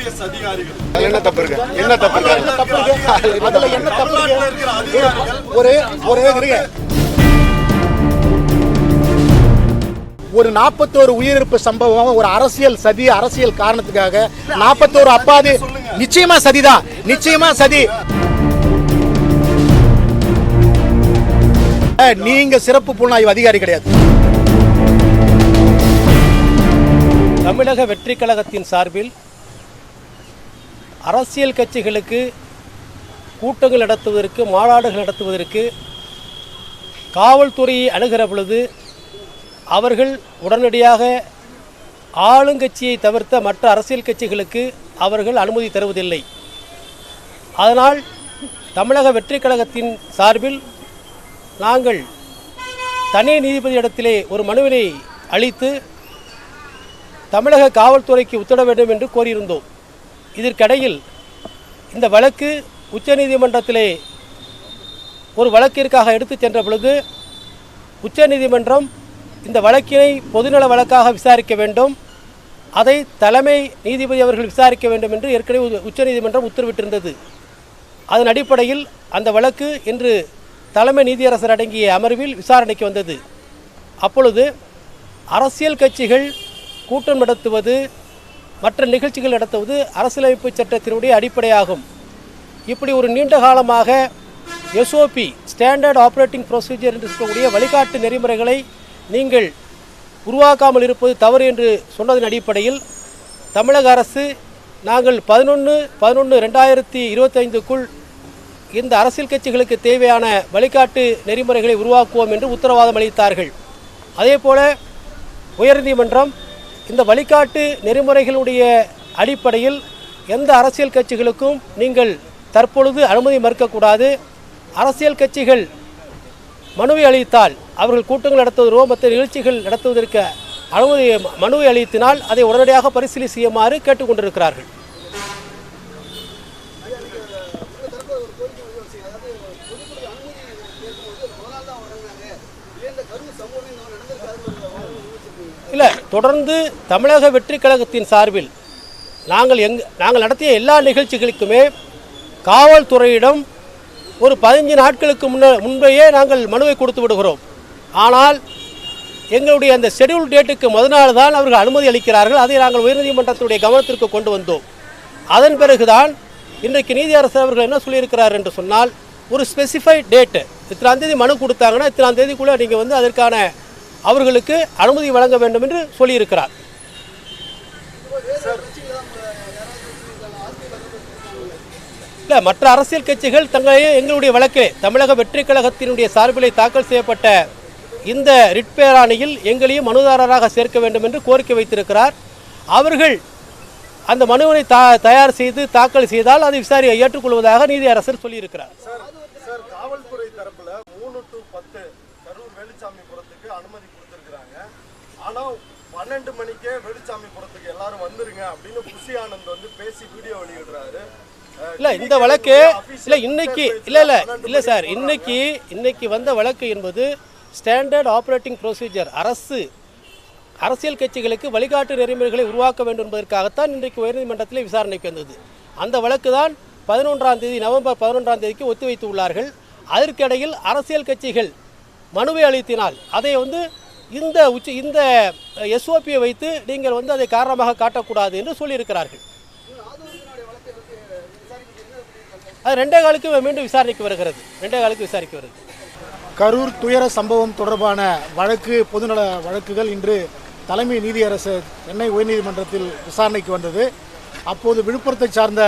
IPS அதிகாரிகள். என்ன தப்பு இருக்கு? என்ன தப்பு இருக்கு? என்ன தப்பு இருக்கு? அதுல என்ன தப்பு இருக்கு? ஒரு ஒரு இருங்க. ஒரு நாற்பத்தோரு உயிரிழப்பு சம்பவம் ஒரு அரசியல் சதி அரசியல் காரணத்துக்காக நாற்பத்தோரு அப்பாது நிச்சயமா சதிதான் நிச்சயமா சதி. நீங்க சிறப்பு புலனாய்வு அதிகாரி கிடையாது. தமிழக வெற்றி கழகத்தின் சார்பில் அரசியல் கட்சிகளுக்கு கூட்டங்கள் நடத்துவதற்கு மாநாடுகள் நடத்துவதற்கு காவல்துறையை அணுகிற பொழுது அவர்கள் உடனடியாக ஆளுங்கட்சியை தவிர்த்த மற்ற அரசியல் கட்சிகளுக்கு அவர்கள் அனுமதி தருவதில்லை. அதனால் தமிழக வெற்றி கழகத்தின் சார்பில் நாங்கள் தனி நீதிபதியிடத்திலே ஒரு மனுவினை அளித்து தமிழக காவல்துறைக்கு உத்தரவிட வேண்டும் என்று கோரியிருந்தோம். இதற்கிடையில் இந்த வழக்கு உச்சநீதிமன்றத்திலே ஒரு வழக்கிற்காக எடுத்துச் சென்ற பொழுது உச்சநீதிமன்றம் இந்த வழக்கினை பொதுநல வழக்காக விசாரிக்க வேண்டும். அதை தலைமை நீதிபதி அவர்கள் விசாரிக்க வேண்டும் என்று ஏற்கனவே உச்சநீதிமன்றம் உத்தரவிட்டிருந்தது. அதன் அடிப்படையில் அந்த வழக்கு இன்று தலைமை நீதியரசர் அடங்கிய அமர்வில் விசாரணைக்கு வந்தது. அப்பொழுது அரசியல் கட்சிகள் கூட்டம் நடத்துவது மற்ற நிகழ்ச்சிகள் நடத்துவது அரசியலமைப்பு சட்டத்தினுடைய அடிப்படையாகும். இப்படி ஒரு நீண்ட காலமாக எஸ்ஓபி ஸ்டாண்டர்ட் ஆப்ரேட்டிங் ப்ரொசீஜர் என்று சொல்லக்கூடிய வழிகாட்டு நெறிமுறைகளை நீங்கள் உருவாக்காமல் இருப்பது தவறு என்று சொன்னதன் அடிப்படையில் தமிழக அரசு நாங்கள் பதினொன்று பதினொன்று ரெண்டாயிரத்தி இருபத்தைந்துக்குள் இந்த அரசியல் கட்சிகளுக்கு தேவையான வழிகாட்டு நெறிமுறைகளை உருவாக்குவோம் என்று உத்தரவாதம் அளித்தார்கள். அதேபோல உயர்நீதிமன்றம் இந்த வழிகாட்டு நெறிமுறைகளுடைய அடிப்படையில் எந்த அரசியல் கட்சிகளுக்கும் நீங்கள் தற்பொழுது அனுமதி மறுக்கக்கூடாது. அரசியல் கட்சிகள் மனுவை அளித்தால் அவர்கள் கூட்டங்கள் நடத்துவதோ மற்ற நிகழ்ச்சிகள் நடத்துவதற்கு அனுமதி மனுவை அளித்தினால் அதை உடனடியாக பரிசீலனை செய்யுமாறு கேட்டுக்கொண்டிருக்கிறார்கள் இல்லை தொடர்ந்து தமிழக வெற்றி கழகத்தின் சார்பில் நாங்கள் எங் நாங்கள் நடத்திய எல்லா நிகழ்ச்சிகளுக்குமே காவல்துறையிடம் ஒரு பதினஞ்சு நாட்களுக்கு முன்ன முன்பையே நாங்கள் மனுவை கொடுத்து விடுகிறோம். ஆனால் எங்களுடைய அந்த ஷெட்யூல் டேட்டுக்கு முத நாள் தான் அவர்கள் அனுமதி அளிக்கிறார்கள். அதை நாங்கள் உயர்நீதிமன்றத்துடைய கவனத்திற்கு கொண்டு வந்தோம். அதன் பிறகுதான் இன்றைக்கு நீதியரசர் அவர்கள் என்ன சொல்லியிருக்கிறார் என்று சொன்னால் ஒரு ஸ்பெசிஃபைட் டேட்டு இத்தனாம் தேதி மனு கொடுத்தாங்கன்னா இத்தனாம் தேதிக்குள்ளே நீங்கள் வந்து அதற்கான அவர்களுக்கு அனுமதி வழங்க வேண்டும் என்று சொல்லியிருக்கிறார். இல்லை மற்ற அரசியல் கட்சிகள் தங்களை எங்களுடைய வழக்கிலே தமிழக வெற்றி கழகத்தினுடைய சார்பிலே தாக்கல் செய்யப்பட்ட இந்த ரிட் பேராணையில் எங்களையும் மனுதாரராக சேர்க்க வேண்டும் என்று கோரிக்கை வைத்திருக்கிறார். அவர்கள் அந்த மனுவினை தா தயார் செய்து தாக்கல் செய்தால் அதை விசாரி ஏற்றுக்கொள்வதாக நீதியரசர் சொல்லியிருக்கிறார் சார் சார் காவல்துறை தரப்புல மூணு டு பத்து கரூர் வேலுச்சாமிபுரத்துக்கு அனுமதி கொடுத்துருக்குறாங்க ஆனா பன்னெண்டு மணிக்கே வேலுச்சாமிபுரத்துக்கு எல்லாரும் வந்துருங்க அப்படின்னு புஷி ஆனந்த் வந்து பேசி வீடியோ வெளியிடுறாரு. இல்ல இந்த வழக்கு இல்ல இன்னைக்கு இல்ல இல்ல இல்ல சார் இன்னைக்கு இன்னைக்கு வந்த வழக்கு என்பது ஸ்டாண்டர்ட் ஆப்ரேட்டிங் ப்ரொசீஜர் அரசு அரசியல் கட்சிகளுக்கு வழிகாட்டு நெறிமுறைகளை உருவாக்க வேண்டும் என்பதற்காகத்தான் இன்றைக்கு உயர்நீதிமன்றத்தில் விசாரணைக்கு வந்தது. அந்த வழக்கு தான் பதினொன்றாம் தேதி நவம்பர் பதினொன்றாம் தேதிக்கு ஒத்திவைத்து உள்ளார்கள். அதற்கிடையில் அரசியல் கட்சிகள் மனுவை அளித்தினால் அதை வந்து இந்த உச்ச இந்த எஸ்ஓபியை வைத்து நீங்கள் வந்து அதை காரணமாக காட்டக்கூடாது என்று சொல்லியிருக்கிறார்கள். அது ரெண்டே காலுக்கு மீண்டும் விசாரணைக்கு வருகிறது. ரெண்டே காலுக்கு விசாரிக்க வருகிறது கரூர் துயர சம்பவம் தொடர்பான வழக்கு பொதுநல வழக்குகள் இன்று தலைமை நீதியரசர் சென்னை உயர்நீதிமன்றத்தில் விசாரணைக்கு வந்தது. அப்போது விழுப்புரத்தை சார்ந்த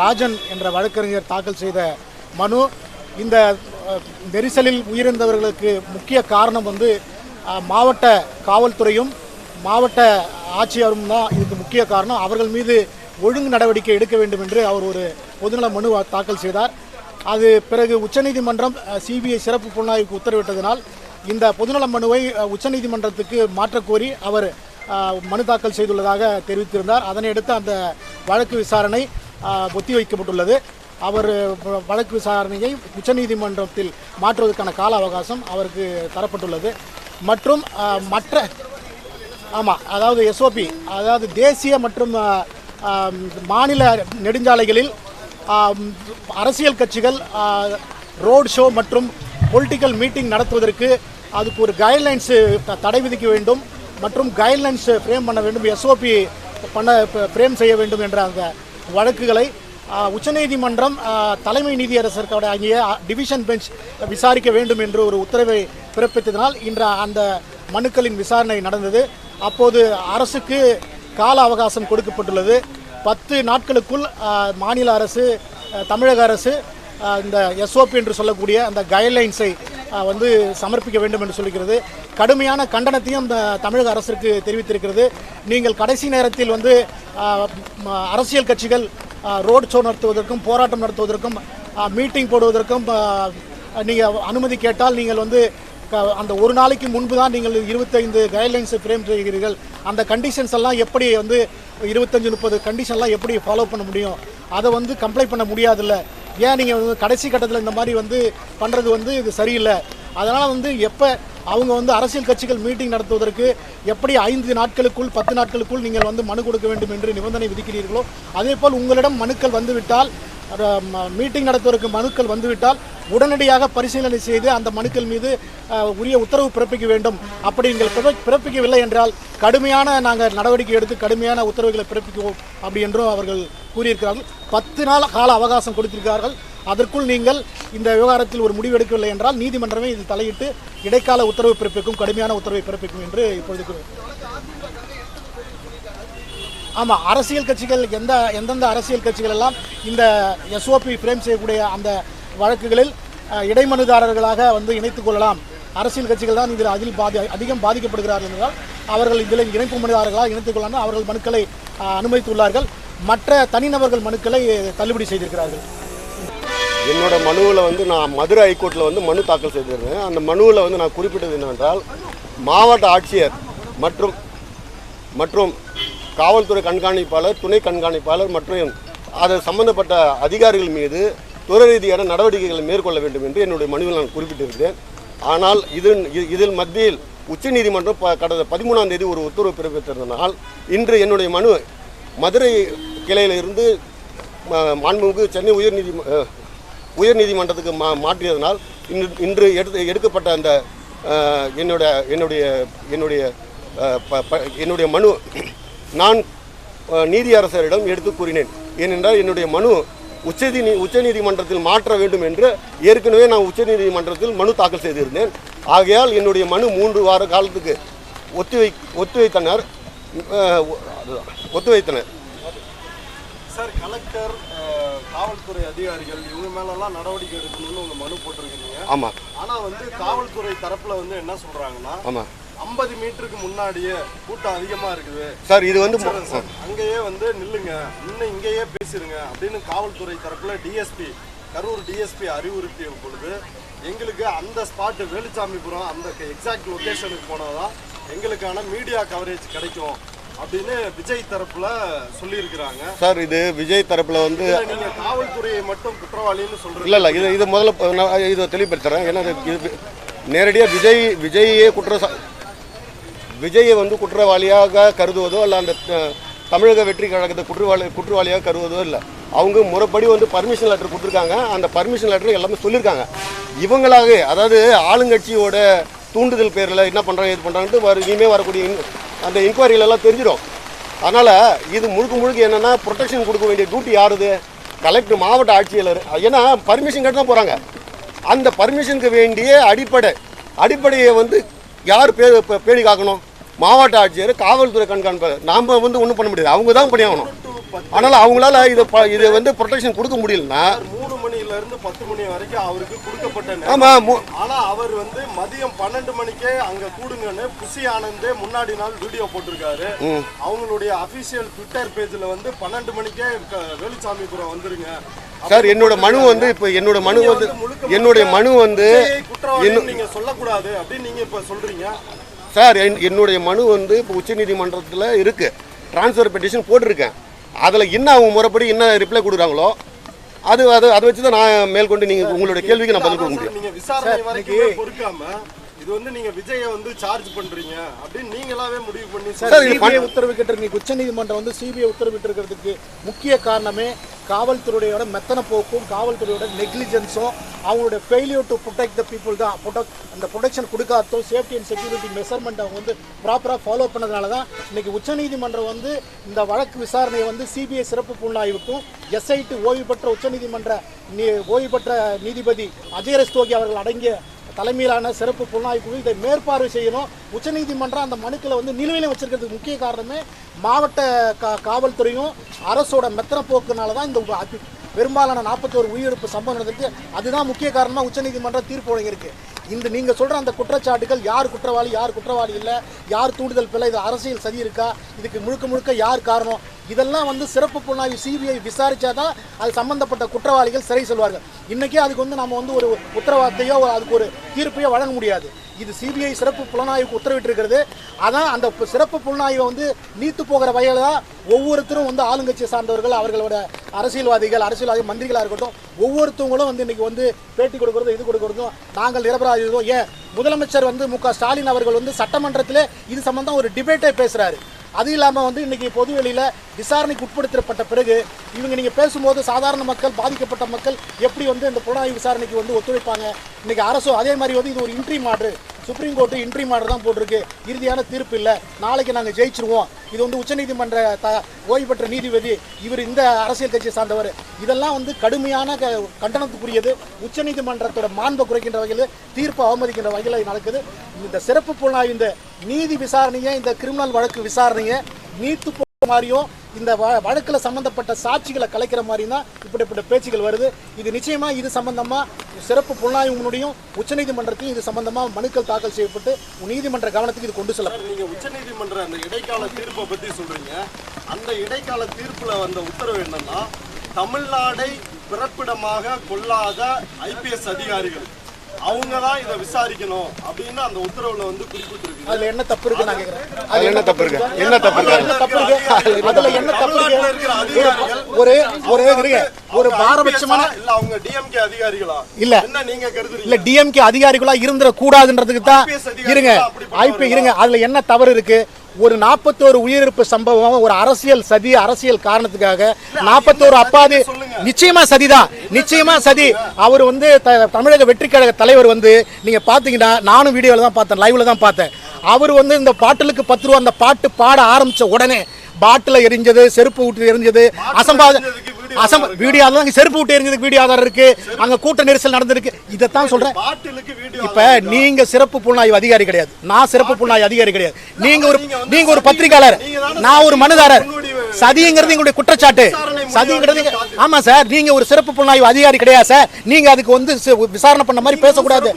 ராஜன் என்ற வழக்கறிஞர் தாக்கல் செய்த மனு. இந்த நெரிசலில் உயிரிழந்தவர்களுக்கு முக்கிய காரணம் வந்து மாவட்ட காவல்துறையும் மாவட்ட ஆட்சியரும் தான் இதுக்கு முக்கிய காரணம். அவர்கள் மீது ஒழுங்கு நடவடிக்கை எடுக்க வேண்டும் என்று அவர் ஒரு பொதுநல மனு தாக்கல் செய்தார். அது பிறகு உச்சநீதிமன்றம் சிபிஐ சிறப்பு புலனாய்வுக்கு உத்தரவிட்டதனால் இந்த பொதுநல மனுவை உச்சநீதிமன்றத்துக்கு மாற்றக்கோரி அவர் மனு தாக்கல் செய்துள்ளதாக தெரிவித்திருந்தார். அதனையடுத்து அந்த வழக்கு விசாரணை ஒத்திவைக்கப்பட்டுள்ளது. அவர் வழக்கு விசாரணையை உச்சநீதிமன்றத்தில் மாற்றுவதற்கான கால அவகாசம் அவருக்கு தரப்பட்டுள்ளது. மற்றும் மற்ற ஆமாம் அதாவது எஸ்ஓபி அதாவது தேசிய மற்றும் மாநில நெடுஞ்சாலைகளில் அரசியல் கட்சிகள் ரோட் ஷோ மற்றும் பொலிட்டிக்கல் மீட்டிங் நடத்துவதற்கு அதுக்கு ஒரு கைட்லைன்ஸு தடை விதிக்க வேண்டும் மற்றும் கைட்லைன்ஸ் ஃப்ரேம் பண்ண வேண்டும் எஸ்ஓபி பண்ண ஃப்ரேம் செய்ய வேண்டும் என்ற அந்த வழக்குகளை உச்சநீதிமன்றம் தலைமை நீதியரசர் அங்கே டிவிஷன் பெஞ்ச் விசாரிக்க வேண்டும் என்று ஒரு உத்தரவை பிறப்பித்ததனால் இன்று அந்த மனுக்களின் விசாரணை நடந்தது. அப்போது அரசுக்கு கால அவகாசம் கொடுக்கப்பட்டுள்ளது. பத்து நாட்களுக்குள் மாநில அரசு தமிழக அரசு இந்த எஸ்ஓபி என்று சொல்லக்கூடிய அந்த கைட்லைன்ஸை வந்து சமர்ப்பிக்க வேண்டும் என்று சொல்லுகிறது கடுமையான கண்டனத்தையும் இந்த தமிழக அரசிற்கு தெரிவித்திருக்கிறது. நீங்கள் கடைசி நேரத்தில் வந்து அரசியல் கட்சிகள் ரோட் ஷோ நடத்துவதற்கும் போராட்டம் நடத்துவதற்கும் மீட்டிங் போடுவதற்கும் நீங்கள் அனுமதி கேட்டால் நீங்கள் வந்து அந்த ஒரு நாளைக்கு முன்பு தான் நீங்கள் இருபத்தைந்து கைட்லைன்ஸை ஃப்ரேம் செய்கிறீர்கள். அந்த கண்டிஷன்ஸ் எல்லாம் எப்படி வந்து இருபத்தஞ்சு முப்பது கண்டிஷன்லாம் எப்படி ஃபாலோ பண்ண முடியும்? அதை வந்து கம்ப்ளைண்ட் பண்ண முடியாதுல்ல. ஏன் நீங்கள் வந்து கடைசி கட்டத்தில் இந்த மாதிரி வந்து பண்ணுறது வந்து இது சரியில்லை? அதனால் வந்து எப்போ அவங்க வந்து அரசியல் கட்சிகள் மீட்டிங் நடத்துவதற்கு எப்படி ஐந்து நாட்களுக்குள் பத்து நாட்களுக்குள் நீங்கள் வந்து மனு கொடுக்க வேண்டும் என்று நிபந்தனை விதிக்கிறீர்களோ அதே போல் உங்களிடம் மனுக்கள் வந்துவிட்டால் மீட்டிங் நடத்துவதற்கு மனுக்கள் வந்துவிட்டால் உடனடியாக பரிசீலனை செய்து அந்த மனுக்கள் மீது உரிய உத்தரவு பிறப்பிக்க வேண்டும். அப்படி நீங்கள் பிறப்பிக்கவில்லை என்றால் கடுமையான நாங்கள் நடவடிக்கை எடுத்து கடுமையான உத்தரவுகளை பிறப்பிக்குவோம் அப்படி என்றும் அவர்கள் கூறியிருக்கிறார்கள். பத்து நாள் கால அவகாசம் கொடுத்திருக்கிறார்கள். அதற்குள் நீங்கள் இந்த விவகாரத்தில் ஒரு முடிவு எடுக்கவில்லை என்றால் நீதிமன்றமே இதில் தலையிட்டு இடைக்கால உத்தரவு பிறப்பிக்கும் கடுமையான உத்தரவை பிறப்பிக்கும் என்று இப்பொழுது ஆமாம் அரசியல் கட்சிகள் எந்த எந்தெந்த அரசியல் கட்சிகள் எல்லாம் இந்த எஸ்ஓபி ஃப்ரேம் செய்யக்கூடிய அந்த வழக்குகளில் இடைமனுதாரர்களாக வந்து இணைத்துக் கொள்ளலாம். அரசியல் கட்சிகள் தான் இதில் அதில் பாதி அதிகம் பாதிக்கப்படுகிறார்கள் என்றால் அவர்கள் இதில் இணைப்பு மனுதாரர்களாக இணைத்துக் கொள்ளாமல் அவர்கள் மனுக்களை அனுமதித்துள்ளார்கள். மற்ற தனிநபர்கள் மனுக்களை தள்ளுபடி செய்திருக்கிறார்கள். என்னோட மனுவில் வந்து நான் மதுரை ஹைகோர்ட்டில் வந்து மனு தாக்கல் செய்திருந்தேன். அந்த மனுவில் வந்து நான் குறிப்பிட்டது என்னவென்றால் மாவட்ட ஆட்சியர் மற்றும் மற்றும் காவல்துறை கண்காணிப்பாளர் துணை கண்காணிப்பாளர் மற்றும் அது சம்பந்தப்பட்ட அதிகாரிகள் மீது துறை ரீதியான நடவடிக்கைகளை மேற்கொள்ள வேண்டும் என்று என்னுடைய மனுவில் நான் குறிப்பிட்டிருக்கிறேன். ஆனால் இது இதில் மத்தியில் உச்சநீதிமன்றம் கடந்த பதிமூணாம் தேதி ஒரு உத்தரவு பிறப்பித்திருந்தனால் இன்று என்னுடைய மனு மதுரை கிளையிலிருந்து மாண்புமிகு சென்னை உயர்நீதி உயர்நீதிமன்றத்துக்கு மா மாற்றியதனால் இன்று இன்று எடுத்து எடுக்கப்பட்ட அந்த என்னுடைய என்னுடைய என்னுடைய என்னுடைய மனு நான் நீதியரசரிடம் எடுத்து கூறினேன். ஏனென்றால் என்னுடைய மனு உச்சநீதி உச்சநீதிமன்றத்தில் மாற்ற வேண்டும் என்று ஏற்கனவே நான் உச்சநீதிமன்றத்தில் மனு தாக்கல் செய்திருந்தேன். ஆகையால் என்னுடைய மனு மூன்று வார காலத்துக்கு ஒத்திவை ஒத்திவைத்தனர் ஒத்திவைத்தனர் சார் கலெக்டர் காவல்துறை அதிகாரிகள் இவங்க மேலெல்லாம் நடவடிக்கை எடுக்கணும்னு உங்க மனு போட்டிருக்கீங்க. ஆமாம் ஆனா வந்து காவல்துறை தரப்புல வந்து என்ன சொல்றாங்கன்னா ஆமாம் 50 மீட்டருக்கு முன்னாடியே கூட்டம் அதிகமா இருக்குது. சார் இது வந்து அங்கேயே வந்து நில்லுங்க. இன்னும் இங்கேயே பேசிருங்க அப்படின்னு காவல்துறை தரப்புல டிஎஸ்பி கரூர் டிஎஸ்பி அறிவுறுத்திய பொழுது எங்களுக்கு அந்த ஸ்பாட் வேலுச்சாமிபுரம் அந்த எக்ஸாக்ட் லொகேஷனுக்கு போனாதான் எங்களுக்கான மீடியா கவரேஜ் கிடைக்கும் அப்படின்னு விஜய் தரப்புல சொல்லியிருக்கிறாங்க. சார் இது விஜய் தரப்பில் வந்து நீங்க காவல்துறையை மட்டும் குற்றவாளின்னு சொல்றீங்க. இல்லை இல்லை இது இது முதல்ல இதை தெளிவுபடுத்துறேன். ஏன்னா இது- நேரடியாக விஜய் விஜயே குற்ற விஜயை வந்து குற்றவாளியாக கருதுவதோ இல்லை அந்த தமிழக வெற்றி கழகத்தை குற்றவாளி குற்றவாளியாக கருதுவதோ இல்லை. அவங்க முறைப்படி வந்து பர்மிஷன் லெட்டர் கொடுத்துருக்காங்க. அந்த பர்மிஷன் லெட்டர் எல்லாமே சொல்லியிருக்காங்க இவங்களாக அதாவது ஆளுங்கட்சியோட தூண்டுதல் பேரில் என்ன பண்ணுறாங்க இது பண்ணுறாங்கன்ட்டு வர இனிமேல் வரக்கூடிய அந்த இன்கொயரியிலலாம் தெரிஞ்சிடும். அதனால் இது முழுக்க முழுக்க என்னென்னா ப்ரொடெக்ஷன் கொடுக்க வேண்டிய டியூட்டி யாருது? கலெக்டர் மாவட்ட ஆட்சியாளர். ஏன்னா பர்மிஷன் கேட்டு தான் போகிறாங்க அந்த பர்மிஷனுக்கு வேண்டிய அடிப்படை அடிப்படையை வந்து யார் பே பே- பேணி காக்கணும்? மாவட்ட ஆட்சியர் காவல்துறை கண்காணிப்பாளர். நாம் வந்து ஒன்றும் பண்ண முடியாது. அவங்க தான் பண்ணி ஆகணும். அதனால் அவங்களால இதை இதை வந்து ப்ரொடெக்ஷன் கொடுக்க முடியலன்னா மூணு மணில இருந்து பத்து மணி வரைக்கும் அவருக்கு கொடுக்கப்பட்ட ஆமாம் ஆனா அவர் வந்து மதியம் பன்னெண்டு மணிக்கே அங்க கூடுங்கன்னு புசி ஆனந்தே முன்னாடி நாள் வீடியோ போட்டிருக்காரு. அவங்களுடைய அபிஷியல் ட்விட்டர் பேஜ்ல வந்து பன்னெண்டு மணிக்கே வேலுச்சாமிபுரம் வந்துருங்க. சார் என்னோட மனு வந்து இப்போ என்னோட மனு வந்து என்னுடைய மனு வந்து நீங்க சொல்லக்கூடாது அப்படின்னு நீங்க இப்ப சொல்றீங்க. சார் என் என்னுடைய மனு வந்து இப்போ உச்சநீதிமன்றத்தில் இருக்குது ட்ரான்ஸ்ஃபர் பெட்டிஷன் போட்டிருக்கேன். அதில் என்ன அவங்க முறைப்படி என்ன ரிப்ளை கொடுக்குறாங்களோ அது அது அதை வச்சு தான் நான் மேற்கொண்டு நீங்கள் உங்களுடைய கேள்விக்கு நான் பதில் கொடுக்க முடியும். இது வந்து நீங்க விஜயை வந்து சார்ஜ் பண்றீங்க அப்படின்னு நீங்களாவே முடிவு பண்ணி சார், சிபிஐ உத்தரவிட்டு இன்னைக்கு உச்சநீதிமன்றம் வந்து சிபிஐ உத்தரவிட்டு இருக்கிறதுக்கு முக்கிய காரணமே காவல்துறையோட மெத்தன போக்கும் காவல்துறையோட நெக்லிஜென்ஸும் அவங்களோட failure to protect the people தான். ப்ரொடெக்ட் அந்த ப்ரொடெக்ஷன் கொடுக்காததும் சேஃப்டி அண்ட் செக்யூரிட்டி மெஷர்மெண்ட் அவங்க வந்து ப்ராப்பராக ஃபாலோ பண்ணதுனால தான் இன்னைக்கு உச்சநீதிமன்றம் வந்து இந்த வழக்கு விசாரணையை வந்து சிபிஐ சிறப்பு புலனாய்வுக்கும் எஸ்ஐடி ஓய்வு பெற்ற உச்சநீதிமன்ற நீ ஓய்வு பெற்ற நீதிபதி அஜய் ரஸ்தோகி அவர்கள் அடங்கிய தலைமையிலான சிறப்பு புலனாய்வு குழு இதை மேற்பார்வை செய்யணும். உச்சநீதிமன்றம் அந்த மனுக்களை வந்து நிலுவையில் வச்சிருக்கிறதுக்கு முக்கிய காரணமே மாவட்ட கா காவல்துறையும் அரசோட மெத்தன போக்குனால தான் இந்த பெரும்பாலான நாற்பத்தோரு உயிரிழப்பு சம்பவம் நடந்திருக்கு. அதுதான் முக்கிய காரணமாக உச்சநீதிமன்றம் தீர்ப்பு வழங்கியிருக்கு. இந்த நீங்கள் சொல்கிற அந்த குற்றச்சாட்டுகள் யார் குற்றவாளி யார் குற்றவாளி இல்லை யார் தூண்டுதல் பிள்ளை இது அரசியல் சதி இருக்கா இதுக்கு முழுக்க முழுக்க யார் காரணம் இதெல்லாம் வந்து சிறப்பு புலனாய்வு சிபிஐ விசாரிச்சாதான் அது சம்பந்தப்பட்ட குற்றவாளிகள் சிறை செல்வார்கள். இன்னைக்கே அதுக்கு வந்து நம்ம வந்து ஒரு உத்தரவாதத்தையோ அதுக்கு ஒரு தீர்ப்பையோ வழங்க முடியாது. இது சிபிஐ சிறப்பு புலனாய்வுக்கு உத்தரவிட்டிருக்கிறது. அதான் அந்த பு- சிறப்பு புலனாய்வை வந்து நீத்து போகிற வகையில் தான் ஒவ்வொருத்தரும் வந்து ஆளுங்கட்சியை சார்ந்தவர்கள் அவர்களோட அரசியல்வாதிகள் அரசியல்வாதி மந்திரிகளாக இருக்கட்டும் ஒவ்வொருத்தவங்களும் வந்து இன்றைக்கி வந்து பேட்டி கொடுக்குறதும் இது கொடுக்குறதும் நாங்கள் நிரபராதிகளும் ஏன்? முதலமைச்சர் வந்து மு க ஸ்டாலின் அவர்கள் வந்து சட்டமன்றத்தில் இது சம்பந்தம் ஒரு டிபேட்டே பேசுகிறாரு அது இல்லாமல் வந்து இன்றைக்கி பொதுவெளியில் விசாரணைக்கு உட்படுத்தப்பட்ட பிறகு இவங்க நீங்கள் பேசும்போது சாதாரண மக்கள் பாதிக்கப்பட்ட மக்கள் எப்படி வந்து இந்த புலனாய்வு விசாரணைக்கு வந்து ஒத்துழைப்பாங்க? இன்றைக்கி அரசும் அதே மாதிரி வந்து இது ஒரு இன்ட்ரி மாடு சுப்ரீம் கோர்ட்டு இன்ட்ரி மாடு தான் போட்டிருக்கு. இறுதியான தீர்ப்பு இல்லை. நாளைக்கு நாங்கள் ஜெயிச்சிருவோம். இது வந்து உச்சநீதிமன்ற த ஓய்வு பெற்ற நீதிபதி இவர் இந்த அரசியல் கட்சியை சார்ந்தவர். இதெல்லாம் வந்து கடுமையான க கண்டனத்துக்குரியது. உச்சநீதிமன்றத்தோட மாண்பை குறைக்கின்ற வகையில் தீர்ப்பு அவமதிக்கின்ற வகையில் நடக்குது. இந்த சிறப்பு புலனாய்வு இந்த நீதி விசாரணையை இந்த கிரிமினல் வழக்கு விசாரணையை நீத்து போகிற மாதிரியும் இந்த வ- வழக்குல சம்பந்தப்பட்ட சாட்சிகளை கலைக்கிற மாதிரி தான் இப்படிப்பட்ட பேச்சுகள் வருது. இது நிச்சயமா இது சம்பந்தமா சிறப்பு புலனாய்வுனுடையும் உச்சநீதிமன்றத்தையும் இது சம்பந்தமா மனுக்கள் தாக்கல் செய்யப்பட்டு நீதிமன்ற கவனத்துக்கு இது கொண்டு செல்லப்படும் நீங்க உச்சநீதிமன்ற அந்த இடைக்கால தீர்ப்பை பத்தி சொல்றீங்க. அந்த இடைக்கால தீர்ப்புல வந்த உத்தரவு என்னன்னா தமிழ்நாடை பிறப்பிடமாக கொள்ளாத ஐபிஎஸ் அதிகாரிகள். அவங்க தான் இதை விசாரிக்கணும் அப்படின்னு அந்த உத்தரவுல வந்து குறிப்பிட்டிருக்கு அதுல என்ன தப்பு இருக்கு நான் கேக்குறேன். அது என்ன தப்பு இருக்கு? என்ன தப்பு அதுல இருக்கு என்ன தப்பு இருக்கு? அதுல என்ன தப்பு இருக்கு? அதிகாரிகள் ஒரு ஒரு இருங்க. ஒரு பாரபட்சமான இல்ல அவங்க டிஎம்கே அதிகாரிகளா? இல்ல. என்ன நீங்க கருதுறீங்க? இல்ல டிஎம்கே அதிகாரிகளா இருந்துட கூடாதுன்றதுக்கு தான் இருங்க? ஐபி இருங்க. அதுல என்ன தவறு இருக்கு? ஒரு நாற்பத்தோரு உயிரிழப்பு சம்பவம் ஒரு அரசியல் சதி அரசியல் காரணத்துக்காக நாற்பத்தோரு அப்பாது. நிச்சயமா சதிதான். நிச்சயமா சதி. அவர் வந்து தமிழக வெற்றி கழக தலைவர் வந்து நீங்க பாத்தீங்கன்னா நானும் வீடியோல தான் பார்த்தேன் லைவ்ல தான் பார்த்தேன். அவர் வந்து இந்த பாட்டிலுக்கு பத்து ரூபா அந்த பாட்டு பாட ஆரம்பிச்ச உடனே பாட்டில் எரிஞ்சது செருப்பு விட்டு எரிஞ்சது அசம்பாத எரிஞ்சதுக்கு video அசம் வீடியோ அங்க செருப்பு விட்டு எரிஞ்சதுக்கு வீடியோ ஆதாரம் இருக்கு. அங்க கூட்ட நெரிசல் நடந்திருக்கு. இதைத்தான் சொல்றேன். இப்ப நீங்க சிறப்பு புலனாய்வு அதிகாரி கிடையாது. நான் சிறப்பு புலனாய்வு அதிகாரி கிடையாது. நீங்க ஒரு நீங்க ஒரு பத்திரிகையாளர். தானே நான் ஒரு மனுதாரர். சதிங்கிறது எங்களுடைய குற்றச்சாட்டு. சதிங்கிறது ஆமா சார் நீங்க ஒரு சிறப்பு புலனாய்வு அதிகாரி கிடையாது சார். நீங்க அதுக்கு வந்து விசாரணை பண்ண மாதிரி பேசக்கூடாது.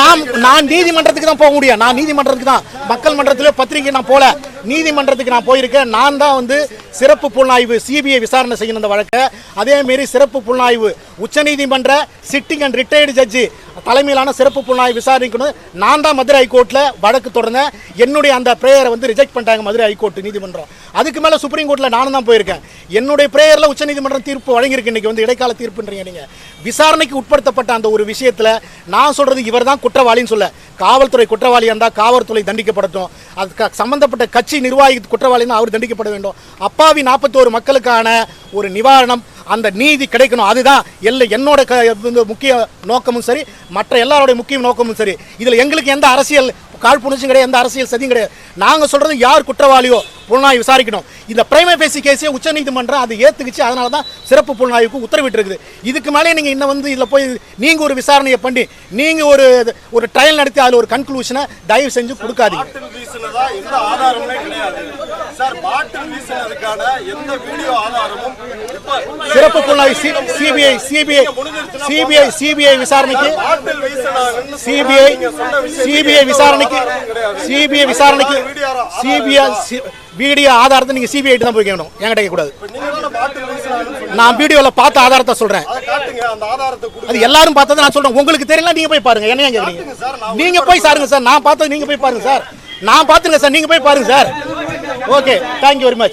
நான் நான் நீதிமன்றத்துக்கு தான் போக முடியும். நான் நீதிமன்றத்துக்கு தான். மக்கள் மன்றத்திலே பத்திரிகை நான் போல. நீதிமன்றத்துக்கு நான் போயிருக்கேன். நான் தான் வந்து சிறப்பு புலனாய்வு சிபிஐ விசாரணை செய்யணும் இந்த வழக்கை. அதே மாரி சிறப்பு புலனாய்வு உச்சநீதிமன்ற சிட்டிங் அண்ட் ரிட்டையர்டு ஜட்ஜி தலைமையிலான சிறப்பு புலனாய் விசாரிக்கணும் நான் தான் மதுரை ஹைகோர்ட்டில் வழக்கு தொடர்ந்தேன். என்னுடைய அந்த ப்ரேயரை வந்து ரிஜெக்ட் பண்ணிட்டாங்க மதுரை ஹைகோர்ட் நீதிமன்றம். அதுக்கு மேலே சுப்ரீம் கோர்ட்டில் நானும் தான் போயிருக்கேன். என்னுடைய ப்ரேயரில் உச்சநீதிமன்றம் தீர்ப்பு வழங்கியிருக்கு. இன்னைக்கு வந்து இடைக்கால தீர்ப்புன்றீங்க நீங்கள் விசாரணைக்கு உட்படுத்தப்பட்ட அந்த ஒரு விஷயத்தில் நான் சொல்கிறது இவர் தான் குற்றவாளின்னு சொல்ல. காவல்துறை குற்றவாளியாக இருந்தால் காவல்துறை தண்டிக்கப்படட்டும். அதுக்கு சம்மந்தப்பட்ட கட்சி நிர்வாகி குற்றவாளின்னு அவர் தண்டிக்கப்பட வேண்டும். அப்பாவி நாற்பத்தோரு மக்களுக்கான ஒரு நிவாரணம் அந்த நீதி கிடைக்கணும். அதுதான் எல்லை என்னோட க முக்கிய நோக்கமும் சரி மற்ற எல்லாருடைய முக்கிய நோக்கமும் சரி. இதில் எங்களுக்கு எந்த அரசியல் காழ்ப்புணர்ச்சியும் கிடையாது எந்த அரசியல் சதியும் கிடையாது. நாங்கள் சொல்கிறது யார் குற்றவாளியோ புலனாய்வு விசாரிக்கணும். இந்த பிரைமை பேசி கேஸே உச்சநீதிமன்றம் அது ஏற்றுக்குச்சு அதனால தான் சிறப்பு புலனாய்வுக்கு உத்தரவிட்டிருக்குது. இதுக்கு மேலே நீங்கள் இன்னும் வந்து இதில் போய் நீங்கள் ஒரு விசாரணையை பண்ணி நீங்கள் ஒரு ஒரு ட்ரையல் நடத்தி அதில் ஒரு கன்க்ளூஷனை தயவு செஞ்சு கொடுக்காதீங்க. எந்த கிடையாது. சார் வீசினதுக்கான எந்த வீடியோ ஆதாரமும் இப்போ சிறப்பு புலனாய்வு சிபிஐ சிபிஐ சிபிஐ சிபிஐ விசாரணைக்கு சிபிஐ சிபிஐ விசாரணைக்கு சிபிஐ விசாரணைக்கு சிபிஐ வீடியோ ஆதாரத்தை நீங்கள் சிபிஐ தான் போய் கேட்கணும். என்கிட்ட கேட்கக்கூடாது. நான் வீடியோவில் பார்த்த ஆதாரத்தை சொல்கிறேன் அது எல்லாரும் பார்த்ததை நான் சொல்றேன். உங்களுக்கு தெரியல நீங்க போய் பாருங்க. என்ன கேட்குறீங்க நீங்க போய் சாருங்க சார். நான் பார்த்தது நீங்க போய் பாருங்க சார். நான் பார்த்துருங்க சார். நீங்க போய் பாருங்க sir. Okay thank you very much